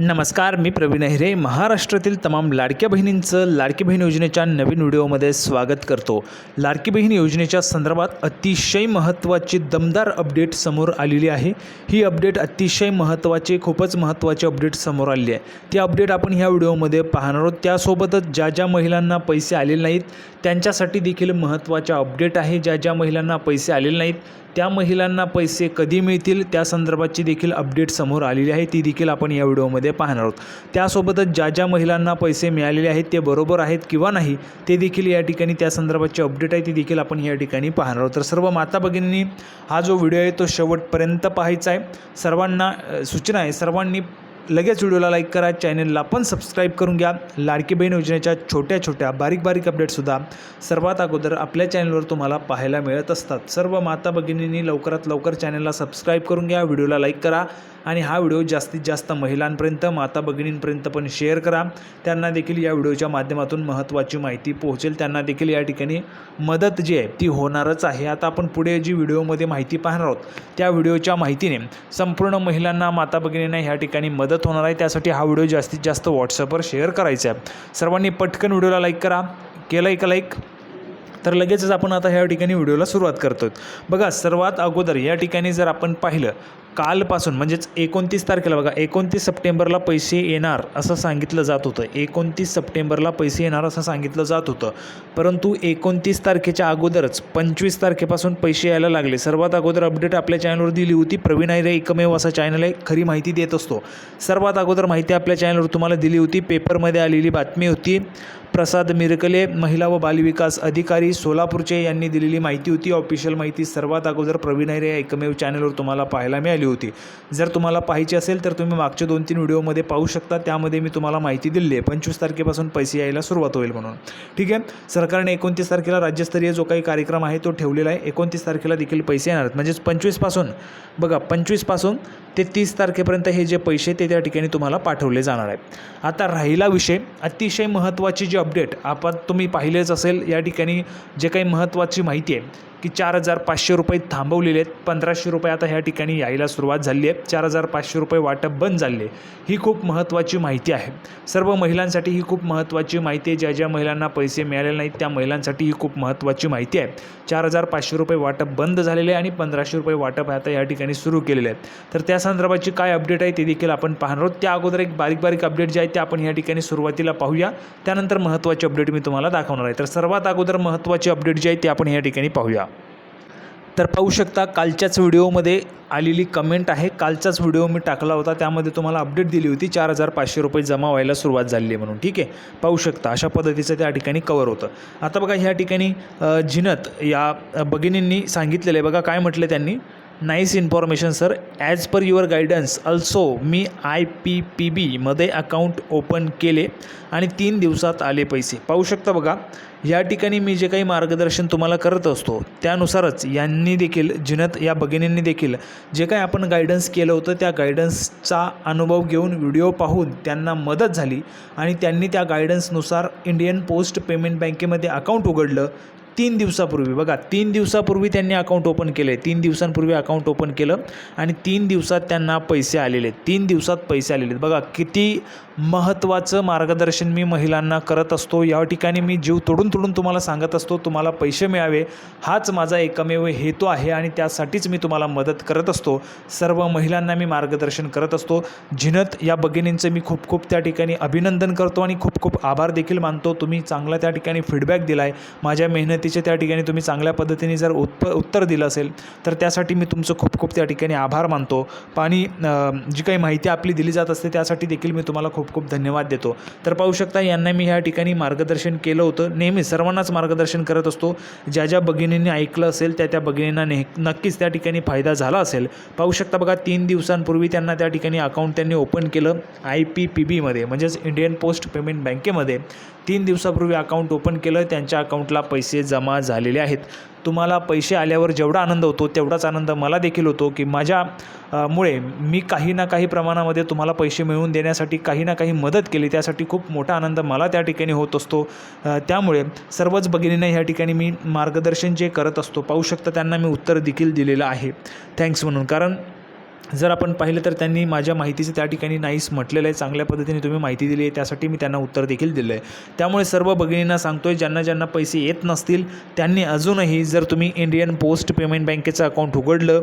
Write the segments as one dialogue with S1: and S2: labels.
S1: नमस्कार मी प्रवीण अहिरे महाराष्ट्रातील तमाम लाडक्या बहिणींचं लाडकी बहीण योजनेच्या नवीन व्हिडिओमध्ये स्वागत करतो. लाडकी बहीण योजनेच्या संदर्भात अतिशय महत्त्वाची दमदार अपडेट समोर आलेली आहे. ही अपडेट अतिशय महत्त्वाची खूपच महत्त्वाची अपडेट समोर आलेली आहे. ती अपडेट आपण ह्या व्हिडिओमध्ये पाहणार आहोत. त्यासोबतच ज्या ज्या महिलांना पैसे आलेले नाहीत त्यांच्यासाठी देखील महत्त्वाच्या अपडेट आहे. ज्या ज्या महिलांना पैसे आलेले नाहीत त्या महिलांना पैसे कधी मिळतील त्या संदर्भाची देखील अपडेट समोर आलेली आहे. ती देखील आपण या व्हिडिओमध्ये पाहणार आहोत. त्यासोबतच ज्या ज्या महिलांना पैसे मिळालेले आहेत ते बरोबर आहेत किंवा नाही ते देखील या ठिकाणी त्या संदर्भाची अपडेट आहे. ती देखील आपण या ठिकाणी पाहणार आहोत. तर सर्व माता भगिनींनी हा जो व्हिडिओ आहे तो शेवटपर्यंत पाहायचा आहे. सर्वांना सूचना आहे. सर्वांनी लगेच व्हिडिओला लाईक करा चॅनलला पण सबस्क्राईब करून घ्या. लाडकी बहीण योजनेच्या छोट्या छोट्या बारीक बारीक अपडेटसुद्धा सर्वात अगोदर आपल्या चॅनलवर तुम्हाला पाहायला मिळत असतात. सर्व माता भगिनींनी लवकरात लवकर चॅनलला सबस्क्राईब करून घ्या व्हिडिओला लाईक करा. आणि हा व्हिडिओ जास्तीत जास्त महिलांपर्यंत माता भगिनींपर्यंत पण शेअर करा. त्यांना देखील या व्हिडिओच्या माध्यमातून महत्त्वाची माहिती पोहोचेल. त्यांना देखील या ठिकाणी मदत जी आहे ती होणारच आहे. आता आपण पुढे जी व्हिडिओमध्ये माहिती पाहणार आहोत त्या व्हिडिओच्या माहितीने संपूर्ण महिलांना माता भगिनींना ह्या ठिकाणी मदत होणार आहे. त्यासाठी हा व्हिडिओ जास्तीत जास्त व्हॉट्सअपवर शेअर करायचा आहे. सर्वांनी पटकन व्हिडिओला लाईक करा. केलं आहे का लाईक? तर लगेचच आपण आता ह्या ठिकाणी व्हिडिओला सुरुवात करतो बघा सर्वात अगोदर या ठिकाणी जर आपण पाहिलं कालपासून म्हणजेच एकोणतीस तारखेला बघा एकोणतीस सप्टेंबरला पैसे येणार असं सांगितलं जात होतं. एकोणतीस सप्टेंबरला पैसे येणार असं सांगितलं जात होतं. परंतु एकोणतीस तारखेच्या अगोदरच पंचवीस तारखेपासून पैसे यायला लागले. सर्वात अगोदर अपडेट आपल्या चॅनलवर दिली होती. प्रवीण आयरे एकमेव असा चॅनल आहे खरी माहिती देत असतो. सर्वात अगोदर माहिती आपल्या चॅनलवर तुम्हाला दिली होती. पेपरमध्ये आलेली बातमी होती. प्रसाद मिरकले महिला व बालविकास अधिकारी सोलापूरचे यांनी दिलेली माहिती होती. ऑफिशियल माहिती सर्वात अगोदर प्रवीण आयरे या एकमेव चॅनलवर तुम्हाला पाहायला मिळाली होती. जर तुम्हाला पाहायची असेल तर तुम्ही मागच्या दोन तीन व्हिडिओमध्ये पाहू शकता. त्यामध्ये मी तुम्हाला माहिती दिली आहे पंचवीस तारखेपासून पैसे यायला सुरुवात होईल म्हणून. ठीक आहे? सरकारने एकोणतीस तारखेला राज्यस्तरीय जो काही कार्यक्रम आहे तो ठेवलेला आहे. एकोणतीस तारखेला देखील पैसे येणार आहेत. म्हणजेच पंचवीसपासून बघा पंचवीसपासून ते तीस तारखेपर्यंत हे जे पैसे ते त्या ठिकाणी तुम्हाला पाठवले जाणार आहेत. आता राहिला विषय. अतिशय महत्त्वाची जी अपडेट आपण तुम्ही पाहिलेच असेल या ठिकाणी जे काही महत्त्वाची माहिती आहे. की चार हजार पाचशे रुपये थांबवलेले आहेत. पंधराशे रुपये आता ह्या ठिकाणी यायला सुरुवात झाली आहे. चार हजार पाचशे रुपये वाटप बंद झाले ही खूप महत्त्वाची माहिती आहे. सर्व महिलांसाठी ही खूप महत्त्वाची माहिती आहे. ज्या ज्या महिलांना पैसे मिळालेले नाहीत त्या महिलांसाठी ही खूप महत्त्वाची माहिती आहे. चार हजार पाचशे रुपये वाटप बंद झालेले आहे आणि पंधराशे रुपये वाटप आता या ठिकाणी सुरू केलेले आहेत. तर त्या संदर्भाची काय अपडेट आहे ते देखील आपण पाहणार आहोत. त्या अगोदर एक बारीक बारीक अपडेट जे आहे ते आपण या ठिकाणी सुरुवातीला पाहूया. त्यानंतर महत्त्वाची अपडेट मी तुम्हाला दाखवणार आहे. तर सर्वात अगोदर महत्त्वाची अपडेट जी आहे ते आपण या ठिकाणी पाहूया. तर पाहू शकता कालच्याच व्हिडिओमध्ये आलेली कमेंट आहे. कालचाच व्हिडिओ मी टाकला होता. त्यामध्ये तुम्हाला अपडेट दिली होती. चार हजार पाचशे रुपये जमा व्हायला सुरुवात झाली आहे म्हणून. ठीक आहे? पाहू शकता. अशा पद्धतीचं त्या ठिकाणी कवर होतं. आता बघा ह्या ठिकाणी जिनत या भगिनींनी सांगितलेलं आहे. बघा काय म्हटलं त्यांनी? Nice information sir as per your guidance also me I P P बीमध्ये अकाउंट ओपन केले आणि तीन दिवसात आले पैसे. पाहू शकता बघा. या ठिकाणी मी जे काही मार्गदर्शन तुम्हाला करत असतो त्यानुसारच यांनी देखील जिनत या भगिनींनी देखील जे काही आपण गायडन्स केलं होतं त्या गायडन्सचा अनुभव घेऊन व्हिडिओ पाहून त्यांना मदत झाली आणि त्यांनी त्या गायडन्सनुसार इंडियन पोस्ट पेमेंट बँकेमध्ये अकाउंट उघडलं. तीन दिवसापूर्वी बघा तीन दिवसापूर्वी त्यांनी अकाउंट ओपन केलं आहे तीन दिवसांपूर्वी अकाउंट ओपन केलं आणि तीन दिवसात त्यांना पैसे आलेले आहेत. तीन दिवसात पैसे आलेले आहेत. बघा किती महत्त्वाचं मार्गदर्शन मी महिलांना करत असतो. या ठिकाणी मी जीव तोडून तोडून तुम्हाला सांगत असतो तुम्हाला पैसे मिळावे हाच माझा एकमेव हेतू आहे आणि त्यासाठीच मी तुम्हाला मदत करत असतो. सर्व महिलांना मी मार्गदर्शन करत असतो. झिनत या भगिनींचं मी खूप खूप त्या ठिकाणी अभिनंदन करतो आणि खूप खूप आभार देखील मानतो. तुम्ही चांगला त्या ठिकाणी फीडबॅक दिला आहे माझ्या मेहनतीचे त्या ठिकाणी तुम्ही चांगल्या पद्धतीने जर उत्प उत्तर दिलं असेल तर त्यासाठी मी तुमचं खूप खूप त्या ठिकाणी आभार मानतो. आणि जी काही माहिती आपली दिली जात असते त्यासाठी देखील मी तुम्हाला खूप खूप धन्यवाद देतो. तर पाहू शकता यांना मी ह्या ठिकाणी मार्गदर्शन केलं होतं. नेहमी सर्वांनाच मार्गदर्शन करत असतो. ज्या ज्या भगिनींनी ऐकलं असेल त्या त्या भगिनींना ने नक्कीच त्या ठिकाणी फायदा झाला असेल. पाहू शकता बघा तीन दिवसांपूर्वी त्यांना त्या ठिकाणी अकाउंट त्यांनी ओपन केलं आय पी पी बीमध्ये म्हणजेच इंडियन पोस्ट पेमेंट बँकेमध्ये तीन दिवसापूर्वी अकाउंट ओपन केलं. त्यांच्या अकाउंटला पैसे जमा झालेले आहेत. तुम्हाला पैसे आल्यावर जेवढा आनंद होतो तेवढाच आनंद मला देखील होतो की माझ्या मुळे मी काही ना काही प्रमाणामध्ये तुम्हाला पैसे मिळवून देण्यासाठी काही ना काही मदत केली. त्यासाठी खूप मोठा आनंद मला त्या ठिकाणी होत असतो. त्यामुळे सर्वच भगिनींना ह्या ठिकाणी मी मार्गदर्शन जे करत असतो पाहू शकता त्यांना मी उत्तर देखील दिलेलं आहे. थँक्स म्हणून. कारण जर आपण पाहिलं तर त्यांनी माझ्या माहितीचं त्या ठिकाणी नाहीच म्हटलेलं आहे. चांगल्या पद्धतीने तुम्ही माहिती दिली आहे. त्यासाठी मी त्यांना उत्तर देखील दिलं आहे त्यामुळे सर्व भगिनींना सांगतो आहे ज्यांना ज्यांना पैसे येत नसतील त्यांनी अजूनही जर तुम्ही इंडियन पोस्ट पेमेंट बँकेचं अकाउंट उघडलं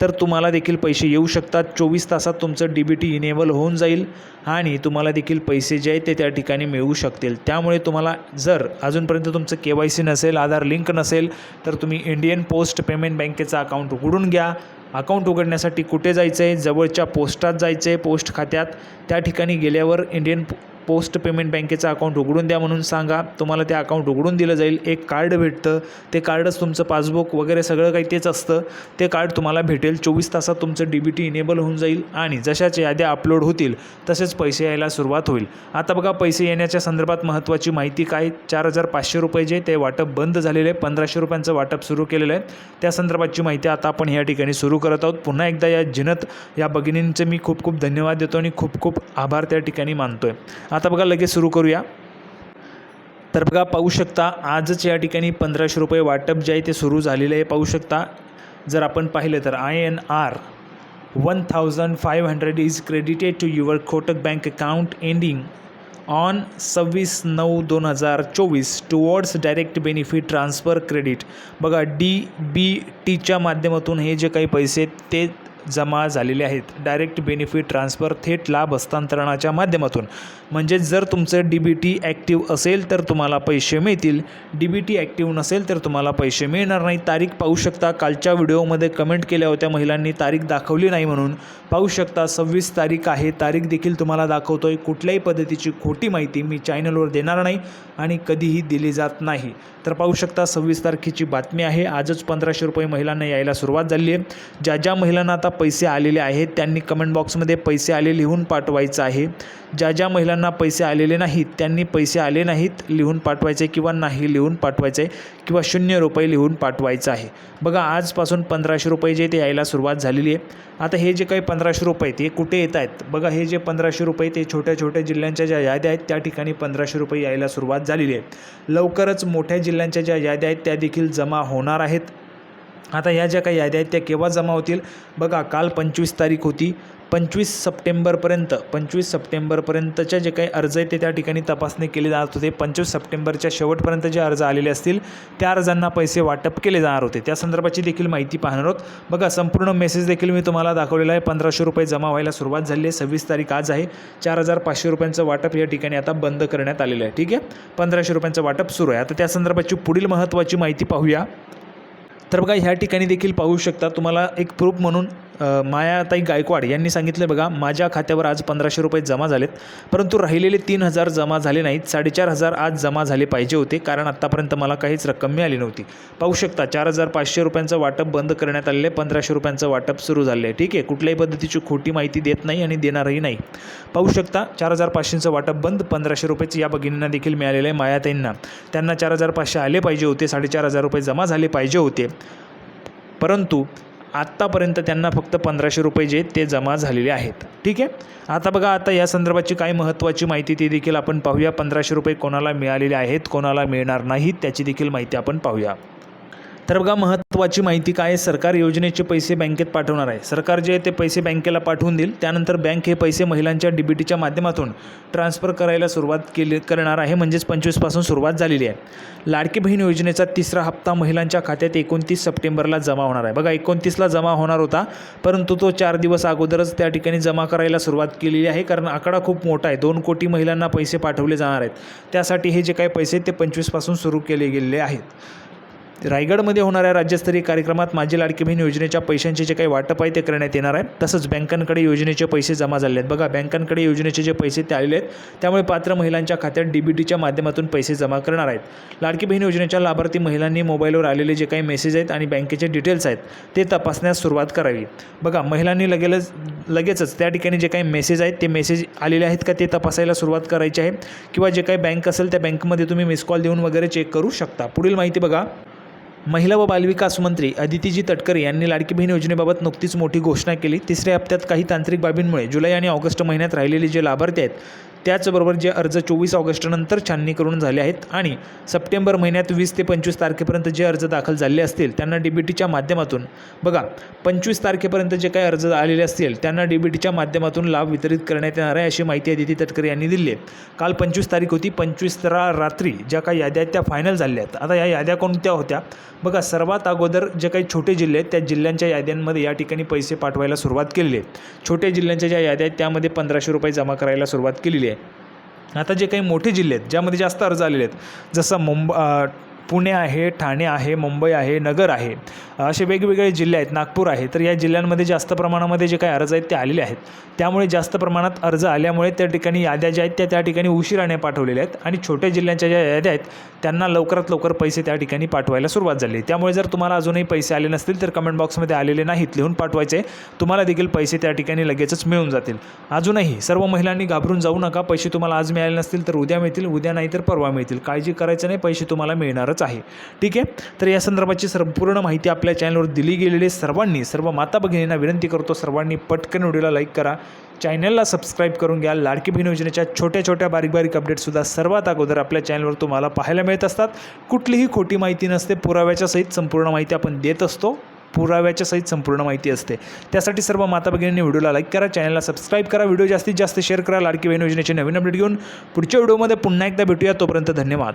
S1: तर तुम्हाला देखील पैसे येऊ शकतात. चोवीस तासात तुमचं डी बी टी इनेबल होऊन जाईल आणि तुम्हाला देखील पैसे जे आहेत ते त्या ठिकाणी मिळू शकतील. त्यामुळे तुम्हाला जर अजूनपर्यंत तुमचं के वाय सी नसेल आधार लिंक नसेल तर तुम्ही इंडियन पोस्ट पेमेंट बँकेचं अकाउंट उघडून घ्या. अकाउंट उघडण्यासाठी कुठे जायचं आहे जवळच्या पोस्टात जायचं आहे पोस्ट खात्यात त्या ठिकाणी गेल्यावर इंडियन पोस्ट पेमेंट बँकेचं अकाउंट उघडून द्या म्हणून सांगा. तुम्हाला ते अकाउंट उघडून दिलं जाईल. एक कार्ड भेटतं. ते कार्डच तुमचं पासबुक वगैरे सगळं काही तेच असतं. ते कार्ड तुम्हाला भेटेल. चोवीस तासात तुमचं डी बी टी इनेबल होऊन जाईल आणि जशाच्या याद्या अपलोड होतील तसेच पैसे यायला सुरुवात होईल. आता बघा पैसे येण्याच्या संदर्भात महत्त्वाची माहिती काय? चार हजार पाचशे रुपये जे ते वाटप बंद झालेले आहे पंधराशे रुपयांचं वाटप सुरू केलेलं आहे. त्या संदर्भातची माहिती आता आपण या ठिकाणी सुरू करत आहोत. पुन्हा एकदा या जिनत या भगिनींचे मी खूप खूप धन्यवाद देतो आणि खूप खूप आभार त्या ठिकाणी मानतो आहे आता बघा लगेच सुरू करूया. तर बघा पाहू शकता आजच या ठिकाणी पंधराशे रुपये वाटप जे आहे ते सुरू झालेलं आहे. पाहू शकता जर आपण पाहिलं तर I N R one thousand five hundred is credited to your Kotak bank account ending on सव्वीस नऊ दोन हजार चोवीस towards direct benefit transfer credit बघा डी बी टीच्या माध्यमातून हे जे काही पैसे आहेत ते जमा झालेले आहेत. डायरेक्ट बेनिफिट ट्रान्सफर थेट लाभ हस्तांतरणाच्या माध्यमातून. म्हणजे जर तुमचं डी बी टी ॲक्टिव्ह असेल तर तुम्हाला पैसे मिळतील. डी बी टी ॲक्टिव्ह नसेल तर तुम्हाला पैसे मिळणार नाही. तारीख पाहू शकता. कालच्या व्हिडिओमध्ये कमेंट केल्या होत्या महिलांनी तारीख दाखवली नाही म्हणून. पाहू शकता सव्वीस तारीख आहे. तारीख देखील तुम्हाला दाखवतोय. कुठल्याही पद्धतीची खोटी माहिती मी चॅनलवर देणार नाही आणि कधीही दिली जात नाही. तर पाहू शकता सव्वीस तारखेची बातमी आहे. आजच पंधराशे रुपये महिलांना यायला सुरुवात झाली आहे. ज्या ज्या महिलांना आता पैसे आलेले आहेत त्यांनी कमेंट बॉक्समध्ये पैसे आले लिहून पाठवायचं आहे. ज्या ज्या महिलांना पैसे आलेले नाहीत त्यांनी पैसे आले नाहीत लिहून पाठवायचे किंवा नाही लिहून पाठवायचे किंवा शून्य रुपये लिहून पाठवायचं आहे. बघा आजपासून पंधराशे रुपये जे ते यायला सुरुवात झालेली आहे. आता हे जे काही पंधराशे रुपये ते कुठे येत आहेत? बघा हे जे पंधराशे रुपये ते छोट्या छोट्या जिल्ह्यांच्या ज्या याद्या आहेत त्या ठिकाणी पंधराशे रुपये यायला सुरुवात झालेली आहे. लवकरच मोठ्या जिल्ह्यांच्या ज्या याद्या आहेत त्या देखील जमा होणार आहेत. आता ह्या ज्या काही याद्या आहेत त्या केव्हा जमा होतील? बघा काल पंचवीस तारीख होती. पंचवीस सप्टेंबरपर्यंत पंचवीस सप्टेंबरपर्यंतच्या जे काही अर्ज आहेत ते त्या ठिकाणी तपासणी केली जात होते. पंचवीस सप्टेंबरच्या शेवटपर्यंत जे अर्ज आलेले असतील त्या अर्जांना पैसे वाटप केले जाणार होते. त्या संदर्भाची देखील माहिती पाहणार आहोत. बघा संपूर्ण मेसेज देखील मी तुम्हाला दाखवलेला आहे. पंधराशे रुपये जमा व्हायला सुरुवात झाली आहे. सव्वीस तारीख आज आहे. चार हजार पाचशे रुपयांचं वाटप या ठिकाणी आता बंद करण्यात आलेलं आहे. ठीक आहे? पंधराशे रुपयांचं वाटप सुरू आहे. आता त्या संदर्भाची पुढील महत्त्वाची माहिती पाहूया. तर बघा ह्या ठिकाणी देखील पाहू शकता तुम्हाला एक प्रूफ म्हणून मायाताई गायकवाड यांनी सांगितलं बघा माझ्या खात्यावर आज पंधराशे रुपये जमा झालेत. परंतु राहिलेले तीन हजार जमा झाले नाहीत. साडेचार हजार आज जमा झाले पाहिजे होते कारण आत्तापर्यंत मला काहीच रक्कम मिळाली नव्हती. पाहू शकता चार हजार पाचशे रुपयांचं वाटप बंद करण्यात आलेलं आहे पंधराशे रुपयांचं वाटप सुरू झालं आहे. ठीक आहे कुठल्याही पद्धतीची खोटी माहिती देत नाही आणि देणारही नाही. पाहू शकता चार हजार पाचशेचं वाटप बंद पंधराशे रुपयेच या भगिनींना देखील मिळालेलं आहे मायाताईंना. त्यांना चार हजार पाचशे आले पाहिजे होते साडेचार हजार रुपये जमा झाले पाहिजे होते. परंतु आत्तापर्यंत त्यांना फक्त पंधराशे रुपये जे ते जमा झालेले आहेत. ठीक आहे? आता बघा आता या संदर्भाची काही महत्त्वाची माहिती ती देखील आपण पाहूया. पंधराशे रुपये कोणाला मिळालेले आहेत कोणाला मिळणार नाहीत त्याची देखील माहिती आपण पाहूया. तर बघा महत्त्वाची माहिती काय आहे? सरकार योजनेचे पैसे बँकेत पाठवणार आहे. सरकार जे आहे ते पैसे बँकेला पाठवून देईल. त्यानंतर बँक हे पैसे महिलांच्या डीबीटीच्या माध्यमातून ट्रान्सफर करायला सुरुवात केली करणार आहे. म्हणजेच पंचवीसपासून सुरुवात झालेली आहे. लाडकी बहीण योजनेचा तिसरा हप्ता महिलांच्या खात्यात एकोणतीस सप्टेंबरला जमा होणार आहे. बघा एकोणतीसला जमा होणार होता परंतु तो चार दिवस अगोदरच त्या ठिकाणी जमा करायला सुरुवात केलेली आहे कारण आकडा खूप मोठा आहे. दोन कोटी महिलांना पैसे पाठवले जाणार आहेत. त्यासाठी हे जे काही पैसे ते पंचवीसपासून सुरू केले गेलेले आहेत. रायगडमध्ये होणाऱ्या राज्यस्तरीय कार्यक्रमात माझी लाडकी बहीण योजनेच्या पैशांचे जे काही वाटप आहे ते करण्यात येणार आहे. तसंच बँकांकडे योजनेचे पैसे जमा झाले आहेत. बघा बँकांकडे योजनेचे जे पैसे ते आलेले आहेत त्यामुळे पात्र महिलांच्या खात्यात डी बी टीच्या माध्यमातून पैसे जमा करणार आहेत. लाडकी बहीण योजनेच्या लाभार्थी महिलांनी मोबाईलवर आलेले जे काही मेसेज आहेत आणि बँकेचे डिटेल्स आहेत ते तपासण्यास सुरुवात करावी. बघा महिलांनी लगेच लगेचच त्या ठिकाणी जे काही मेसेज आहेत ते मेसेज आलेले आहेत का ते तपासायला सुरुवात करायची आहे. किंवा जे काही बँक असेल त्या बँकमध्ये तुम्ही मिस कॉल देऊन वगैरे चेक करू शकता. पुढील माहिती बघा. महिला व बालविकास मंत्री अदितीजी तटकरे यांनी लाडकी बहीण योजनेबाबत नुकतीच मोठी घोषणा केली. तिसऱ्या हप्त्यात काही तांत्रिक बाबींमुळे जुलै आणि ऑगस्ट महिन्यात राहिलेले जे लाभार्थी आहेत त्याचबरोबर जे अर्ज चोवीस ऑगस्टनंतर छाननी करून झाले आहेत आणि सप्टेंबर महिन्यात वीस ते पंचवीस तारखेपर्यंत जे अर्ज दाखल झाले असतील त्यांना डी बी टीच्या माध्यमातून. बघा पंचवीस तारखेपर्यंत जे काही अर्ज आलेले असतील त्यांना डी बी टीच्या माध्यमातून लाभ वितरित करण्यात येणार आहे अशी माहिती अदिती तटकरे यांनी दिली आहे. काल पंचवीस तारीख होती पंचवीस रात्री ज्या काही याद्या आहेत त्या फायनल झाल्या आहेत. आता या याद्या कोणत्या होत्या? बघा सर्वात अगोदर जे काही छोटे जिल्हे आहेत त्या जिल्ह्यांच्या याद्यांमध्ये या ठिकाणी पैसे पाठवायला सुरुवात केलेली आहे. छोट्या जिल्ह्यांच्या ज्या याद्या आहेत त्यामध्ये पंधराशे रुपये जमा करायला सुरुवात केलेली आहे. आता जे काही मोठे जिल्हे आहेत ज्यामध्ये जास्त अर्ज आलेले आहेत जसं मुंब पुणे आहे ठाणे आहे मुंबई आहे नगर आहे. असे वेगवेगळे जिल्हे आहेत. नागपूर आहे. तर या जिल्ह्यांमध्ये जास्त प्रमाणामध्ये जे काही अर्ज आहेत ते आलेले आहेत. त्यामुळे जास्त प्रमाणात अर्ज आल्यामुळे त्या ठिकाणी याद्या ज्या आहेत त्या त्या ठिकाणी उशिराने पाठवलेल्या आहेत. आणि छोट्या जिल्ह्यांच्या ज्या याद्या आहेत त्यांना लवकरात लवकर पैसे त्या ठिकाणी पाठवायला सुरुवात झाली. त्यामुळे जर तुम्हाला अजूनही पैसे आले नसतील तर कमेंट बॉक्समध्ये आलेले नाहीत. लिहून पाठवायचे. तुम्हाला देखील पैसे त्या ठिकाणी लगेचच मिळून जातील. अजूनही सर्व महिलांनी घाबरून जाऊ नका. पैसे तुम्हाला आज मिळाले नसतील तर उद्या मिळतील. उद्या नाही तर परवा मिळतील. काळजी करायचं नाही. पैसे तुम्हाला मिळणारच आहे. ठीक आहे? तर या संदर्भाची संपूर्ण माहिती आपल्या चॅनलवर दिली गेलेली सर्वांनी सर्व माता भगिनींना विनंती करतो सर्वांनी पटकन व्हिडिओला लाईक करा. चॅनलला सबस्क्राईब करून घ्या. लाडकी बहीण योजनेच्या छोट्या छोट्या बारीक बारीक अपडेटसुद्धा सर्वात अगोदर आपल्या चॅनलवर तुम्हाला पाहायला मिळत असतात. कुठलीही खोटी माहिती नसते पुराव्याच्या सहित संपूर्ण माहिती आपण देत असतो. पुराव्याच्या सहित संपूर्ण माहिती असते. त्यासाठी सर्व माता भगिनींनी व्हिडिओला लाईक करा चॅनलला सबस्क्राईब करा व्हिडिओ जास्तीत जास्त शेअर करा. लाडकी बहीण योजनेचे नवीन अपडेट घेऊन पुढच्या व्हिडिओमध्ये पुन्हा एकदा भेटूया. तोपर्यंत धन्यवाद.